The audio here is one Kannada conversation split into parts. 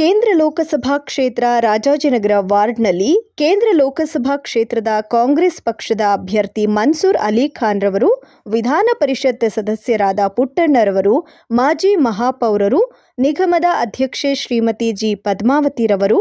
ಕೇಂದ್ರ ಲೋಕಸಭಾ ಕ್ಷೇತ್ರ ರಾಜಾಜಿನಗರ ವಾರ್ಡ್ನಲ್ಲಿ ಕೇಂದ್ರ ಲೋಕಸಭಾ ಕ್ಷೇತ್ರದ ಕಾಂಗ್ರೆಸ್ ಪಕ್ಷದ ಅಭ್ಯರ್ಥಿ ಮನ್ಸೂರ್ ಅಲಿ ಖಾನ್ ರವರು, ವಿಧಾನ ಪರಿಷತ್ ಸದಸ್ಯರಾದ ಪುಟ್ಟಣ್ಣರವರು, ಮಾಜಿ ಮಹಾಪೌರರು, ನಿಗಮದ ಅಧ್ಯಕ್ಷೆ ಶ್ರೀಮತಿ ಜಿ ಪದ್ಮಾವತಿರವರು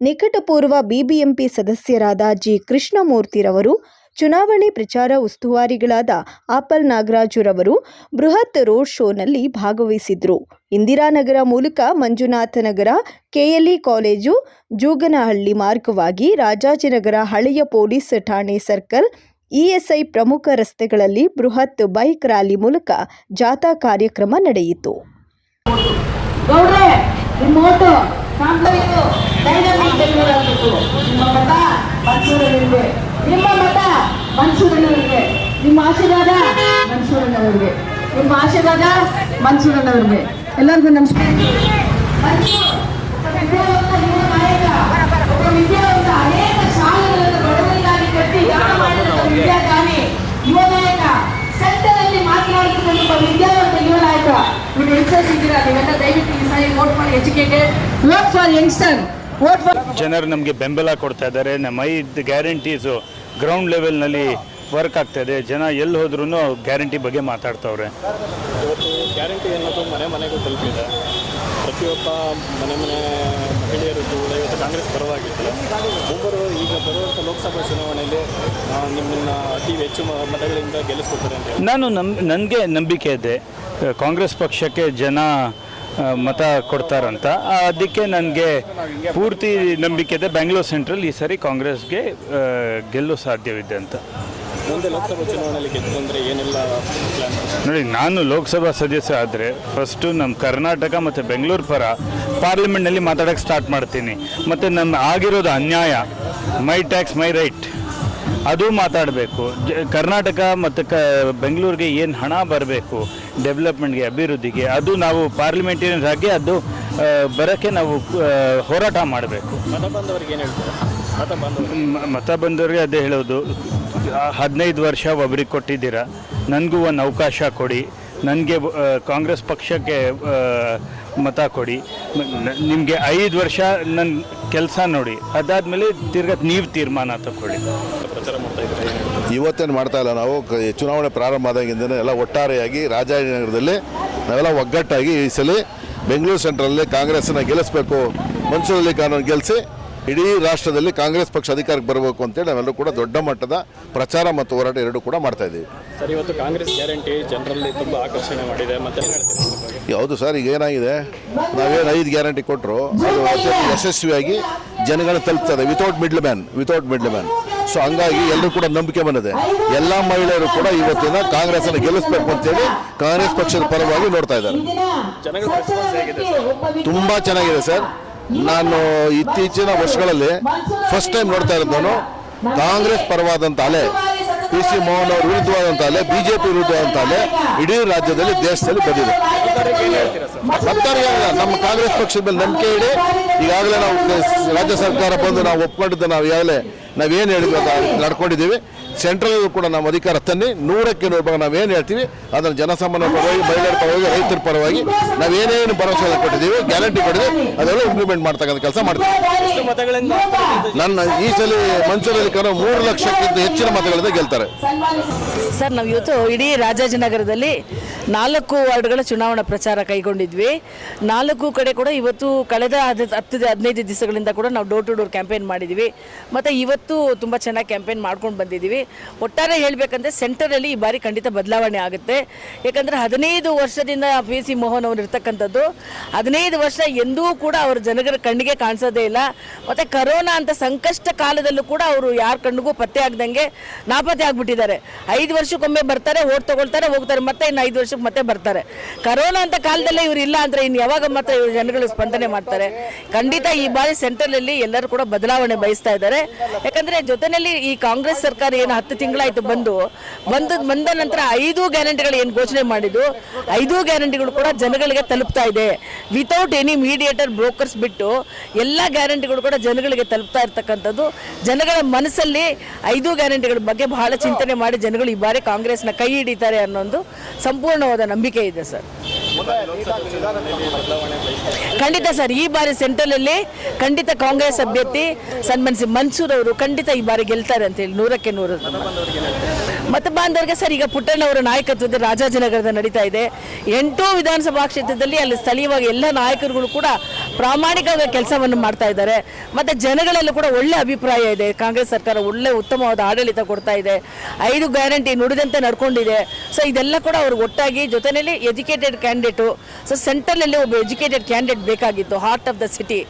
ನಿಕಟಪೂರ್ವ ಬಿಬಿಎಂಪಿ ಸದಸ್ಯರಾದ ಜಿ ಕೃಷ್ಣಮೂರ್ತಿರವರು ಚುನಾವಣೆ ಪ್ರಚಾರ ಉಸ್ತುವಾರಿಗಳಾದ ಆಪಲ್ ನಾಗರಾಜುರವರು ಬೃಹತ್ ರೋಡ್ ಶೋನಲ್ಲಿ ಭಾಗವಹಿಸಿದ್ರು. ಇಂದಿರಾನಗರ ಮೂಲಕ ಮಂಜುನಾಥನಗರ, ಕೆಎಲ್ಇ ಕಾಲೇಜು, ಜೂಗನಹಳ್ಳಿ ಮಾರ್ಗವಾಗಿ ರಾಜಾಜಿನಗರ ಹಳೆಯ ಪೊಲೀಸ್ ಠಾಣೆ ಸರ್ಕಲ್, ಇಎಸ್ಐ ಪ್ರಮುಖ ರಸ್ತೆಗಳಲ್ಲಿ ಬೃಹತ್ ಬೈಕ್ ರ್ಯಾಲಿ ಮೂಲಕ ಜಾಥಾ ಕಾರ್ಯಕ್ರಮ ನಡೆಯಿತು. ನಿಮ್ಮ ಮತ ಮನ್ಸೂರಣ್ಣವರಿಗೆ ನಿಮ್ಮ ಆಶೀರ್ವಾದ ಮನ್ಸೂರಣ್ಣವ್ರಿಗೆ ನಿಮ್ಮ ಆಶೀರ್ವಾದ ಮನ್ಸೂರಣ್ಣವ್ರಿಗೆ ಎಲ್ಲರಿಗೂ ನಮಸ್ಕಾರ. ವಿದ್ಯಾವಂತ ನೀವು ವೋಟ್ ಫಾರ್ ಜನರು ನಮಗೆ ಬೆಂಬಲ ಕೊಡ್ತಾ ಇದ್ದಾರೆ. ನಮ್ಮ ಐದು ಗ್ಯಾರಂಟೀಸು ಗ್ರೌಂಡ್ ಲೆವೆಲ್ನಲ್ಲಿ ವರ್ಕ್ ಆಗ್ತಾ ಇದೆ. ಜನ ಎಲ್ಲಿ ಹೋದ್ರೂ ಗ್ಯಾರಂಟಿ ಬಗ್ಗೆ ಮಾತಾಡ್ತವ್ರೆ. ಇವತ್ತು ಗ್ಯಾರಂಟಿ ಅನ್ನೋದು ಮನೆ ಮನೆಗೂ ತಲುಪಿದೆ. ಪ್ರತಿಯೊಬ್ಬ ಮನೆ ಮನೆ ಮಹಿಳೆಯರು ಕೂಡ ಇವತ್ತು ಕಾಂಗ್ರೆಸ್ ಪರವಾಗಿತ್ತು. ಒಬ್ಬರು ಈಗ ಬರುವಂಥ ಲೋಕಸಭಾ ಚುನಾವಣೆಯಲ್ಲಿ ನಿಮ್ಮನ್ನ ಅತಿ ಹೆಚ್ಚು ಮತಗಳಿಂದ ಗೆಲ್ಲಿಸ್ಕೊತಾರೆ ಅಂತ ನಾನು ನಮ್ ನನಗೆ ನಂಬಿಕೆ ಇದೆ. ಕಾಂಗ್ರೆಸ್ ಪಕ್ಷಕ್ಕೆ ಜನ ಮತ ಕೊಡ್ತಾರಂತ. ಅದಕ್ಕೆ ನನಗೆ ಪೂರ್ತಿ ನಂಬಿಕೆ ಇದೆ. ಬೆಂಗಳೂರು ಸೆಂಟ್ರಲ್ ಈ ಸರಿ ಕಾಂಗ್ರೆಸ್ಗೆ ಗೆಲ್ಲು ಸಾಧ್ಯವಿದೆ ಅಂತ. ನೋಡಿ ನಾನು ಲೋಕಸಭಾ ಸದಸ್ಯ ಆದರೆ ಫಸ್ಟು ನಮ್ಮ ಕರ್ನಾಟಕ ಮತ್ತು ಬೆಂಗಳೂರು ಪರ ಪಾರ್ಲಿಮೆಂಟ್ನಲ್ಲಿ ಮಾತಾಡೋಕ್ಕೆ ಸ್ಟಾರ್ಟ್ ಮಾಡ್ತೀನಿ. ಮತ್ತು ನನ್ನ ಆಗಿರೋದು ಅನ್ಯಾಯ. ಮೈ ಟ್ಯಾಕ್ಸ್ ಮೈ ರೈಟ್ ಅದು ಮಾತಾಡಬೇಕು. ಜ ಕರ್ನಾಟಕ ಮತ್ತು ಕ ಬೆಂಗಳೂರಿಗೆ ಏನು ಹಣ ಬರಬೇಕು ಡೆವಲಪ್ಮೆಂಟ್ಗೆ ಅಭಿವೃದ್ಧಿಗೆ ಅದು ನಾವು ಪಾರ್ಲಿಮೆಂಟೇರಿಯನ್ಸ್ ಆಗಿ ಅದು ಬರೋಕ್ಕೆ ನಾವು ಹೋರಾಟ ಮಾಡಬೇಕು. ಮತ ಬಂದವರಿಗೆ ಏನು ಹೇಳ್ತಾರೆ? ಮತ ಬಂದವರು ಮತ ಬಂದವರಿಗೆ ಅದೇ ಹೇಳೋದು. ಹದಿನೈದು ವರ್ಷ ಒಬ್ರಿಗೆ ಕೊಟ್ಟಿದ್ದೀರಾ. ನನಗೂ ಒಂದು ಅವಕಾಶ ಕೊಡಿ. ನನಗೆ ಕಾಂಗ್ರೆಸ್ ಪಕ್ಷಕ್ಕೆ ಮತ ಕೊಡಿ. ನಿಮಗೆ ಐದು ವರ್ಷ ನನ್ನ ಕೆಲಸ ನೋಡಿ. ಅದಾದಮೇಲೆ ತಿರ್ಗಾ ನೀವು ತೀರ್ಮಾನ ತಗೊಳ್ಳಿ ಇವತ್ತೇನು ಮಾಡ್ತಾ ಇಲ್ಲ ನಾವು. ಕ- ಚುನಾವಣೆ ಪ್ರಾರಂಭ ಆದಾಗಿಂದನೇ ಎಲ್ಲ ಒಟ್ಟಾರೆಯಾಗಿ ರಾಜಾಜಿನಗರದಲ್ಲಿ ನಾವೆಲ್ಲ ಒಗ್ಗಟ್ಟಾಗಿ ಈ ಸಲ ಬೆಂಗಳೂರು ಸೆಂಟ್ರಲ್ಲೇ ಕಾಂಗ್ರೆಸ್ನ ಗೆಲ್ಲಿಸಬೇಕು. ಮನ್ಸೂರಲ್ಲಿ ಕಾನೂನು ಗೆಲ್ಲಿಸಿ ಇಡೀ ರಾಷ್ಟ್ರದಲ್ಲಿ ಕಾಂಗ್ರೆಸ್ ಪಕ್ಷ ಅಧಿಕಾರಕ್ಕೆ ಬರಬೇಕು ಅಂತೇಳಿ ನಾವೆಲ್ಲರೂ ಕೂಡ ದೊಡ್ಡ ಮಟ್ಟದ ಪ್ರಚಾರ ಮತ್ತು ಹೋರಾಟ ಎರಡೂ ಕೂಡ ಮಾಡ್ತಾ ಇದ್ದೀವಿ. ಸರ್ ಇವತ್ತು ಕಾಂಗ್ರೆಸ್ ಗ್ಯಾರಂಟಿ ಜನರಲ್ಲಿ ತುಂಬ ಆಕರ್ಷಣೆ ಮಾಡಿದೆ. ಮತ್ತೆ ಏನು ಹೇಳ್ತೀರಾ ಅದ್ರ ಬಗ್ಗೆ? ಹೌದು ಸರ್ ಈಗ ಏನಾಗಿದೆ? ನಾವೇನು ಐದು ಗ್ಯಾರಂಟಿ ಕೊಟ್ಟರು ಅದು ಯಶಸ್ವಿಯಾಗಿ ಜನಗಳನ್ನ ತಲುಪ್ತದೆ. Without middle man without middle man so ಹಂಗಾಗಿ ಎಲ್ಲರೂ ಕೂಡ ನಂಬಿಕೆ ಬಂದಿದೆ. ಎಲ್ಲ ಮಹಿಳೆಯರು ಕೂಡ ಇವತ್ತಿನ ಕಾಂಗ್ರೆಸ್ಸನ್ನು ಗೆಲ್ಲಿಸಬೇಕು ಅಂತೇಳಿ ಕಾಂಗ್ರೆಸ್ ಪಕ್ಷದ ಪರವಾಗಿ ನೋಡ್ತಾ ಇದ್ದಾರೆ. ಜನಗಳ ತುಂಬ ಚೆನ್ನಾಗಿದೆ ಸರ್. ನಾನು ಇತ್ತೀಚಿನ ವರ್ಷಗಳಲ್ಲಿ ಫಸ್ಟ್ ಟೈಮ್ ನೋಡ್ತಾ ಇರೋದು ಕಾಂಗ್ರೆಸ್ ಪರವಾದಂಥ ಅಲೆ ಪಿ ಸಿ ಮೋಹನ್ ಅವರು ವಿರುದ್ಧವಾದಂಥ ಅಲೆ ಬಿಜೆಪಿ ವಿರುದ್ಧವಾದಂಥ ಅಲೆ ಇಡೀ ರಾಜ್ಯದಲ್ಲಿ, ದೇಶದಲ್ಲಿ ಬಂದಿದೆ. ಸರ್ಕಾರ ನಮ್ಮ ಕಾಂಗ್ರೆಸ್ ಪಕ್ಷದ ಮೇಲೆ ನಂಬಿಕೆ ಇಡಿ, ಈಗಾಗಲೇ ನಾವು ರಾಜ್ಯ ಸರ್ಕಾರ ಬಂದು ನಾವು ಒಪ್ಕೊಂಡಿದ್ದ ನಾವು ಈಗಾಗಲೇ ನಾವೇನು ಹೇಳಿದ್ವಿ ಅದು ನಡ್ಕೊಂಡಿದ್ದೀವಿ. ಸೆಂಟ್ರಲ್ ಕೂಡ ನಮ್ಮ ಅಧಿಕಾರ ತನ್ನಿ. ನೂರಕ್ಕೆ ನೂರು ಭಾಗ ನಾವೇನು ಹೇಳ್ತೀವಿ ಅದನ್ನು ಜನಸಾಮಾನ್ಯ ಪರವಾಗಿ ಮಹಿಳೆಯರ ಪರವಾಗಿ ರೈತರ ಪರವಾಗಿ ನಾವೇನೇನು ಭರವಸೆ ಕೊಟ್ಟಿದ್ದೀವಿ ಗ್ಯಾರಂಟಿ ಕೊಟ್ಟಿದ್ದೀವಿ ಅದೆಲ್ಲ ಇಂಪ್ಲಿಮೆಂಟ್ ಮಾಡ್ತಕ್ಕಂಥ ಕೆಲಸ ಮಾಡ್ತೀವಿ. ನನ್ನ ಈ ಸಲ ಮನ್ಸೂರಲ್ಲಿ ಕರೋ ಮೂರು ಲಕ್ಷಕ್ಕಿಂತ ಹೆಚ್ಚಿನ ಮತಗಳಿಂದ ಗೆಲ್ತಾರೆ. ಸರ್ ನಾವು ಇವತ್ತು ಇಡೀ ರಾಜಾಜಿನಗರದಲ್ಲಿ ನಾಲ್ಕು ವಾರ್ಡ್ಗಳ ಚುನಾವಣಾ ಪ್ರಚಾರ ಕೈಗೊಂಡಿದ್ವಿ. ನಾಲ್ಕು ಕಡೆ ಕೂಡ ಇವತ್ತು ಕಳೆದ ಹತ್ತು ಹದಿನೈದು ದಿವಸಗಳಿಂದ ಕೂಡ ನಾವು ಡೋರ್ ಟು ಡೋರ್ ಕ್ಯಾಂಪೇನ್ ಮಾಡಿದ್ದೀವಿ ಮತ್ತು ಇವತ್ತು ತುಂಬ ಚೆನ್ನಾಗಿ ಕ್ಯಾಂಪೇನ್ ಮಾಡ್ಕೊಂಡು ಬಂದಿದ್ದೀವಿ ಒಟ್ಟಾರೆ ಹೇಳಬೇಕಂದ್ರೆ ಸೆಂಟರಲ್ಲಿ ಈ ಬಾರಿ ಖಂಡಿತ ಬದಲಾವಣೆ ಆಗುತ್ತೆ. ಯಾಕಂದರೆ ಹದಿನೈದು ವರ್ಷದಿಂದ ಪಿ ಸಿ ಮೋಹನ್ ಅವರು ಇರ್ತಕ್ಕಂಥದ್ದು, ಹದಿನೈದು ವರ್ಷ ಎಂದೂ ಕೂಡ ಅವರು ಜನಗರ ಕಣ್ಣಿಗೆ ಕಾಣಿಸೋದೇ ಇಲ್ಲ. ಮತ್ತು ಕರೋನಾ ಅಂತ ಸಂಕಷ್ಟ ಕಾಲದಲ್ಲೂ ಕೂಡ ಅವರು ಯಾರ ಕಣ್ಣಿಗೂ ಪತ್ತೆ ಆಗ್ದಂಗೆ ನಾಪತ್ತೆ ಆಗಿಬಿಟ್ಟಿದ್ದಾರೆ. ಐದು ವರ್ಷಕ್ಕೊಮ್ಮೆ ಬರ್ತಾರೆ, ಓಟ್ ತೊಗೊಳ್ತಾರೆ, ಹೋಗ್ತಾರೆ, ಮತ್ತೆ ಇನ್ನು ಐದು ವರ್ಷಕ್ಕೆ ಮತ್ತೆ ಬರ್ತಾರೆ. ಕರೋನಾ ಅಂತ ಕಾಲದಲ್ಲೇ ಇವರು ಇಲ್ಲ ಅಂದರೆ ಇನ್ನು ಯಾವಾಗ ಮತ್ತೆ ಇವರು ಜನಗಳು ಸ್ಪಂದನೆ ಮಾಡ್ತಾರೆ. ಖಂಡಿತ ಈ ಬಾರಿ ಸೆಂಟ್ರಲಲ್ಲಿ ಎಲ್ಲರೂ ಕೂಡ ಬದಲಾವಣೆ ಬಯಸ್ತಾ ಇದ್ದಾರೆ. ಯಾಕಂದ್ರೆ ಜೊತೆಯಲ್ಲಿ ಈ ಕಾಂಗ್ರೆಸ್ ಸರ್ಕಾರ ಏನು ಹತ್ತು ತಿಂಗಳಾಯ್ತು ಬಂದು, ಬಂದ ಬಂದ ನಂತರ ಐದು ಗ್ಯಾರಂಟಿಗಳು ಏನು ಘೋಷಣೆ ಮಾಡಿದ್ದು, ಐದು ಗ್ಯಾರಂಟಿಗಳು ಕೂಡ ಜನಗಳಿಗೆ ತಲುಪ್ತಾ ಇದೆ. ವಿತೌಟ್ ಎನಿ ಮೀಡಿಯೇಟರ್ ಬ್ರೋಕರ್ಸ್ ಬಿಟ್ಟು ಎಲ್ಲ ಗ್ಯಾರಂಟಿಗಳು ಕೂಡ ಜನಗಳಿಗೆ ತಲುಪ್ತಾ ಇರ್ತಕ್ಕಂಥದ್ದು. ಜನಗಳ ಮನಸ್ಸಲ್ಲಿ ಐದು ಗ್ಯಾರಂಟಿಗಳ ಬಗ್ಗೆ ಬಹಳ ಚಿಂತನೆ ಮಾಡಿ ಜನಗಳು ಈ ಬಾರಿ ಕಾಂಗ್ರೆಸ್ನ ಕೈ ಹಿಡಿತಾರೆ ಅನ್ನೋ ಒಂದು ಸಂಪೂರ್ಣವಾದ ನಂಬಿಕೆ ಇದೆ ಸರ್. ಖಂಡಿತ ಸರ್, ಈ ಬಾರಿ ಸೆಂಟ್ರಲಲ್ಲಿ ಖಂಡಿತ ಕಾಂಗ್ರೆಸ್ ಅಭ್ಯರ್ಥಿ ಸನ್ಮನ್ಸಿ ಮನ್ಸೂರ್ ಅವರು ಖಂಡಿತ ಈ ಬಾರಿ ಗೆಲ್ತಾರೆ ಅಂತ ಹೇಳಿ, ನೂರಕ್ಕೆ ನೂರು. ಮತ ಬಾಂಧವರಿಗೆ ಸರ್, ಈಗ ಪುಟ್ಟಣ್ಣವರ ನಾಯಕತ್ವದ ರಾಜಾಜಿನಗರದ ನಡೀತಾ ಇದೆ. ಎಂಟು ವಿಧಾನಸಭಾ ಕ್ಷೇತ್ರದಲ್ಲಿ ಅಲ್ಲಿ ಸ್ಥಳೀಯವಾಗಿ ಎಲ್ಲ ನಾಯಕರುಗಳು ಕೂಡ ಪ್ರಾಮಾಣಿಕವಾಗಿ ಕೆಲಸವನ್ನು ಮಾಡ್ತಾ ಇದ್ದಾರೆ. ಮತ್ತೆ ಜನಗಳಲ್ಲೂ ಕೂಡ ಒಳ್ಳೆ ಅಭಿಪ್ರಾಯ ಇದೆ. ಕಾಂಗ್ರೆಸ್ ಸರ್ಕಾರ ಒಳ್ಳೆ ಉತ್ತಮವಾದ ಆಡಳಿತ ಕೊಡ್ತಾ ಇದೆ. ಐದು ಗ್ಯಾರಂಟಿ ನುಡಿದಂತೆ ನಡ್ಕೊಂಡಿದೆ. ಸೊ ಇದೆಲ್ಲ ಕೂಡ ಅವರು ಒಟ್ಟಾಗಿ ಜೊತೆಯಲ್ಲಿ ಎಜುಕೇಟೆಡ್ ಕ್ಯಾಂಡಿಡೇಟು. ಸೊ ಸೆಂಟ್ರಲಲ್ಲಿ ಒಬ್ಬ ಎಜುಕೇಟೆಡ್ ಕ್ಯಾಂಡಿಡೇಟ್ ಬೇಕಾಗಿತ್ತು. Heart of the city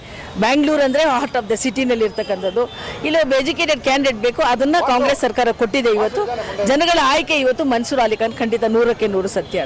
Bangalore ಅಂದರೆ ಹಾರ್ಟ್ ಆಫ್ ದ ಸಿಟಿನಲ್ಲಿ ಇರ್ತಕ್ಕಂಥದ್ದು ಇಲ್ಲಿ ಒಬ್ಬ ಎಜುಕೇಟೆಡ್ ಕ್ಯಾಂಡಿಡೇಟ್ ಬೇಕು. ಅದನ್ನು ಕಾಂಗ್ರೆಸ್ ಸರ್ಕಾರ ಕೊಟ್ಟಿದೆ ಇವತ್ತು. ಜನಗಳ ಆಯ್ಕೆ ಇವತ್ತು ಮನ್ಸೂರ್ ಅಲಿಖಾನ್ ಖಂಡಿತ ನೂರಕ್ಕೆ ನೂರು ಸತ್ಯ.